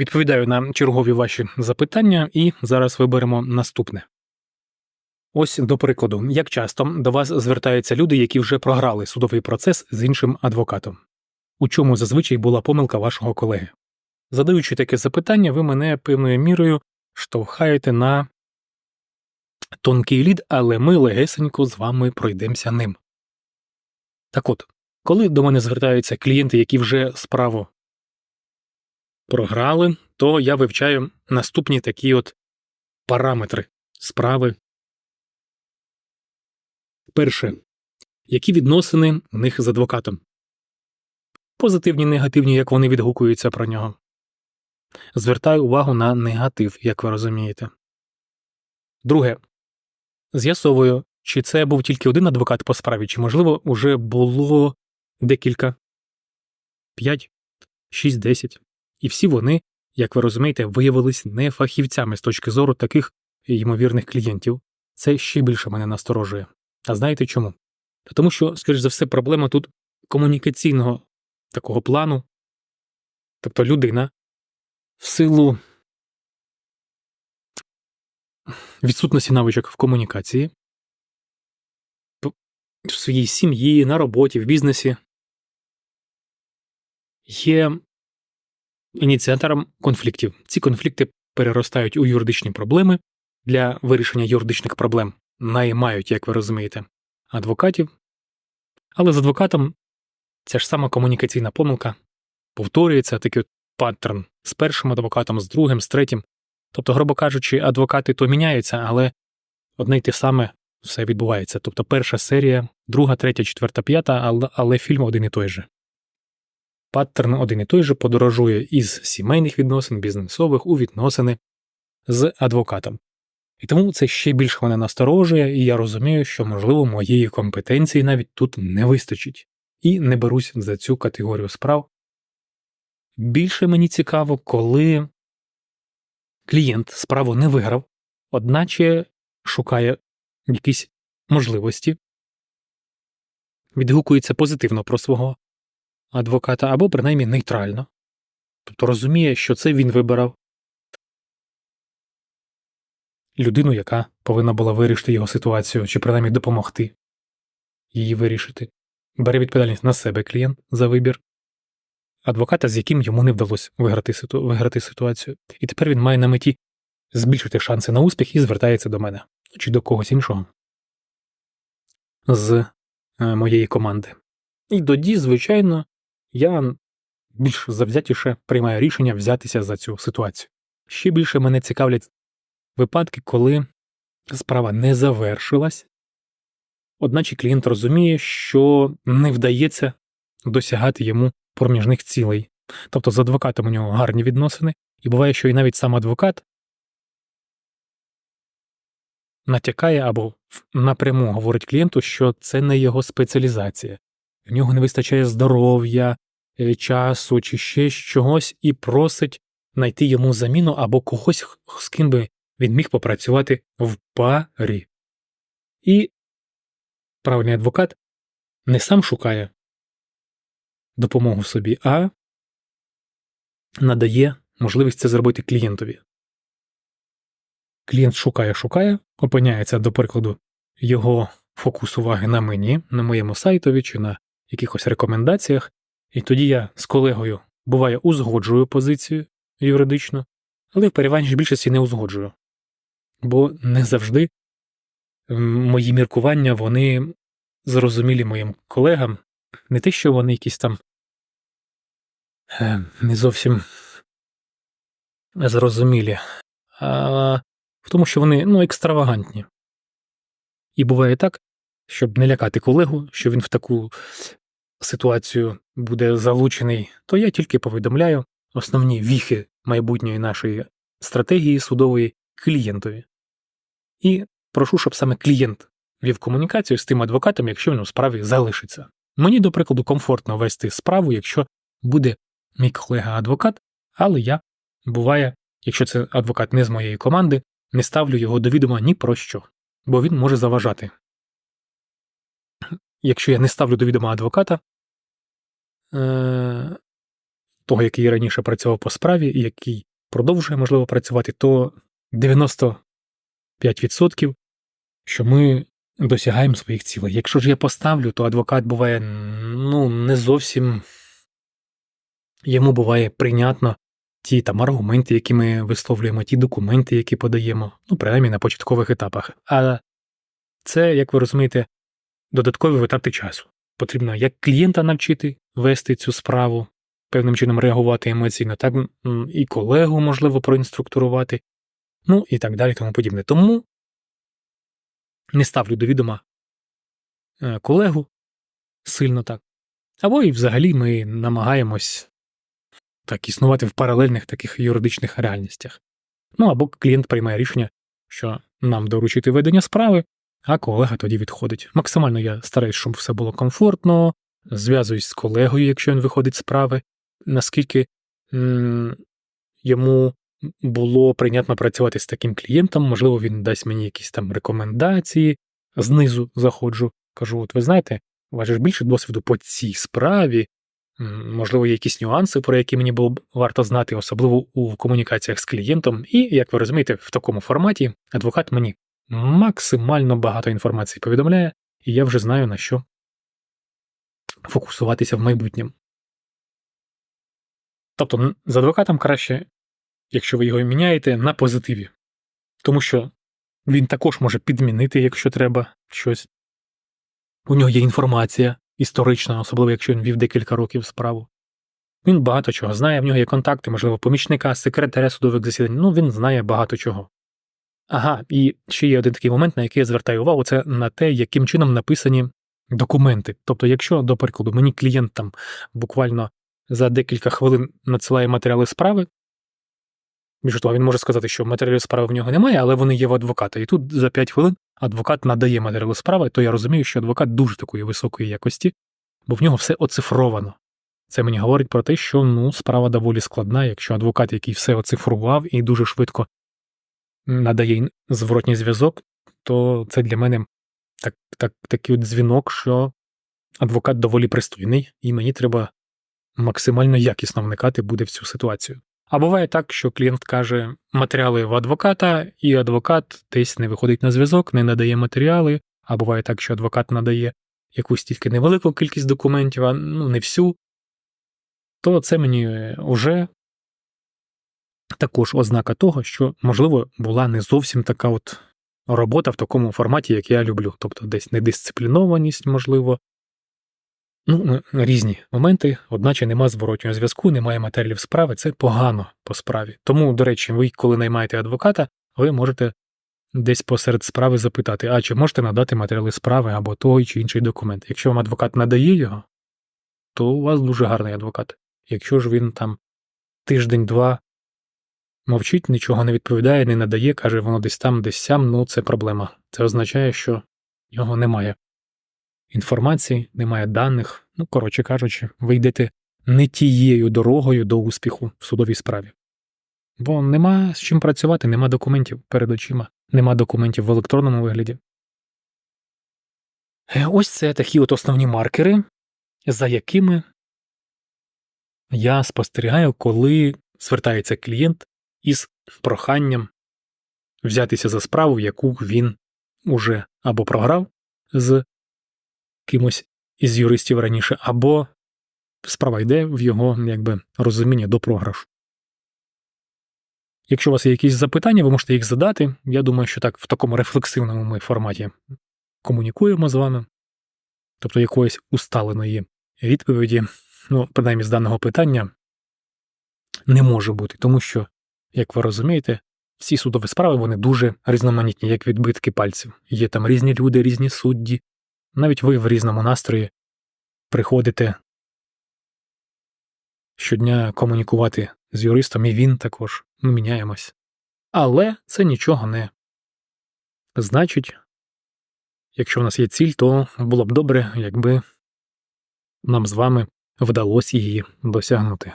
Відповідаю на чергові ваші запитання, і зараз виберемо наступне. Ось до прикладу, як часто до вас звертаються люди, які вже програли судовий процес з іншим адвокатом? У чому зазвичай була помилка вашого колеги? Задаючи таке запитання, ви мене певною мірою штовхаєте на тонкий лід, але ми легесенько з вами пройдемося ним. Так от, коли до мене звертаються клієнти, які вже справу програли, то я вивчаю наступні такі от параметри справи. Перше. Які відносини в них з адвокатом? Позитивні, негативні, як вони відгукуються про нього. Звертаю увагу на негатив, як ви розумієте. Друге. З'ясовую, чи це був тільки один адвокат по справі, чи, можливо, уже було декілька п'ять, шість, десять. І всі вони, як ви розумієте, виявились не фахівцями з точки зору таких ймовірних клієнтів. Це ще більше мене насторожує. А знаєте чому? Та Тому що, скоріш за все, проблема тут комунікаційного такого плану. Тобто людина в силу відсутності навичок в комунікації, в своїй сім'ї, на роботі, в бізнесі є ініціатором конфліктів. Ці конфлікти переростають у юридичні проблеми. Для вирішення юридичних проблем наймають, як ви розумієте, адвокатів. Але з адвокатом ця ж сама комунікаційна помилка повторюється такий от паттерн з першим адвокатом, з другим, з третім. Тобто, грубо кажучи, адвокати то міняються, але одне й те саме все відбувається. Тобто перша серія, друга, третя, четверта, п'ята, але, фільм один і той же. Паттерн один і той же подорожує із сімейних відносин, бізнесових у відносини з адвокатом. І тому це ще більше мене насторожує, і я розумію, що, можливо, моєї компетенції навіть тут не вистачить, і не берусь за цю категорію справ. Більше мені цікаво, коли клієнт справу не виграв, одначе шукає якісь можливості, відгукується позитивно про свого адвоката або принаймні нейтрально, тобто розуміє, що це він вибирав. Людину, яка повинна була вирішити його ситуацію чи принаймні допомогти її вирішити, бере відповідальність на себе клієнт за вибір. Адвоката, з яким йому не вдалося виграти, ситу... виграти ситуацію. І тепер він має на меті збільшити шанси на успіх і звертається до мене чи до когось іншого. З е, моєї команди. І тоді, звичайно, я більш завзятіше приймаю рішення взятися за цю ситуацію. Ще більше мене цікавлять випадки, коли справа не завершилась, одначе клієнт розуміє, що не вдається досягати йому проміжних цілей. Тобто з адвокатом у нього гарні відносини, і буває, що і навіть сам адвокат натякає або напряму говорить клієнту, що це не його спеціалізація, в нього не вистачає здоров'я, е, часу чи ще чогось, і просить знайти йому заміну або когось, з ким би він міг попрацювати в парі. І правильний адвокат не сам шукає допомогу собі, а надає можливість це зробити клієнтові. Клієнт шукає, шукає, опиняється, до прикладу, його фокус уваги на мені, на моєму сайтові чи на якихось рекомендаціях, і тоді я з колегою буває узгоджую позицію юридично, але в переважній більшості не узгоджую. Бо не завжди мої міркування вони зрозумілі моїм колегам, не те, що вони якісь там е, не зовсім зрозумілі, а в тому, що вони ну, екстравагантні. І буває так, щоб не лякати колегу, що він в таку ситуацію буде залучений, то я тільки повідомляю основні віхи майбутньої нашої стратегії судової клієнтові. І прошу, щоб саме клієнт вів комунікацію з тим адвокатом, якщо він у справі залишиться. Мені, до прикладу, комфортно вести справу, якщо буде мій колега-адвокат, але я буває, якщо це адвокат не з моєї команди, не ставлю його до відома ні про що, бо він може заважати. Якщо я не ставлю до відома адвоката, е- того, який раніше працював по справі, і який продовжує, можливо, працювати, то 95%, що ми досягаємо своїх цілей. Якщо ж я поставлю, то адвокат буває ну, не зовсім йому буває прийнятно ті там аргументи, які ми висловлюємо, ті документи, які подаємо, ну, принаймні на початкових етапах. А це, як ви розумієте, додаткові витрати часу. Потрібно як клієнта навчити вести цю справу, певним чином реагувати емоційно, так і колегу можливо проінструктурувати, ну і так далі, тому подібне. Тому не ставлю до відома е, колегу сильно так. Або і взагалі ми намагаємось так існувати в паралельних таких юридичних реальностях. Ну або клієнт приймає рішення, що нам доручити ведення справи, а колега тоді відходить. Максимально я стараюсь, щоб все було комфортно, зв'язуюсь з колегою, якщо він виходить з справи, наскільки м йому було прийнятно працювати з таким клієнтом, можливо, він дасть мені якісь там рекомендації, знизу заходжу, кажу: от ви знаєте, у вас ж більше досвіду по цій справі, можливо, є якісь нюанси, про які мені було б варто знати, особливо у комунікаціях з клієнтом. І, як ви розумієте, в такому форматі адвокат мені максимально багато інформації повідомляє, і я вже знаю на що фокусуватися в майбутньому. Тобто, з адвокатом краще, якщо ви його міняєте, на позитиві, тому що він також може підмінити, якщо треба щось. У нього є інформація історична, особливо якщо він вів декілька років справу. Він багато чого знає, в нього є контакти, можливо, помічника, секретаря судових засідань, ну він знає багато чого. Ага, і ще є один такий момент, на який я звертаю увагу, це на те, яким чином написані документи. Тобто, якщо, до прикладу, мені клієнт там буквально за декілька хвилин надсилає матеріали справи, більше того, він може сказати, що матеріалів справи в нього немає, але вони є в адвоката. І тут за 5 хвилин адвокат надає матеріали справи, то я розумію, що адвокат дуже такої високої якості, бо в нього все оцифровано. Це мені говорить про те, що ну, справа доволі складна, якщо адвокат, який все оцифрував і дуже швидко надає зворотній зв'язок, то це для мене так, так, такий от дзвінок, що адвокат доволі пристойний, і мені треба максимально якісно вникати буде в цю ситуацію. А буває так, що клієнт каже матеріали в адвоката, і адвокат десь не виходить на зв'язок, не надає матеріали, а буває так, що адвокат надає якусь тільки невелику кількість документів, а ну не всю, то це мені вже також ознака того, що, можливо, була не зовсім така от робота в такому форматі, як я люблю. Тобто десь недисциплінованість, можливо. Ну, різні моменти, одначе нема зворотнього зв'язку, немає матеріалів справи, це погано по справі. Тому, до речі, ви, коли наймаєте адвоката, ви можете десь посеред справи запитати, а чи можете надати матеріали справи або той чи інший документ. Якщо вам адвокат надає його, то у вас дуже гарний адвокат. Якщо ж він там тиждень-два Мовчить, нічого не відповідає, не надає, каже, воно десь там, десь сям, ну це проблема. Це означає, що його немає інформації, немає даних. Ну, коротше кажучи, ви йдете не тією дорогою до успіху в судовій справі. Бо нема з чим працювати, нема документів перед очима, нема документів в електронному вигляді. Е, ось це такі от основні маркери, за якими я спостерігаю, коли звертається клієнт із проханням взятися за справу, яку він уже або програв з кимось із юристів раніше, або справа йде в його якби, розумінні до програшу. Якщо у вас є якісь запитання, ви можете їх задати. Я думаю, що так в такому рефлексивному ми форматі комунікуємо з вами, тобто якоїсь усталеної відповіді, ну, принаймні з даного питання, не може бути, тому що як ви розумієте, всі судові справи вони дуже різноманітні, як відбитки пальців. Є там різні люди, різні судді. Навіть ви в різному настрої приходите щодня комунікувати з юристом, і він також ми міняємось. Але це нічого не значить, якщо в нас є ціль, то було б добре, якби нам з вами вдалося її досягнути.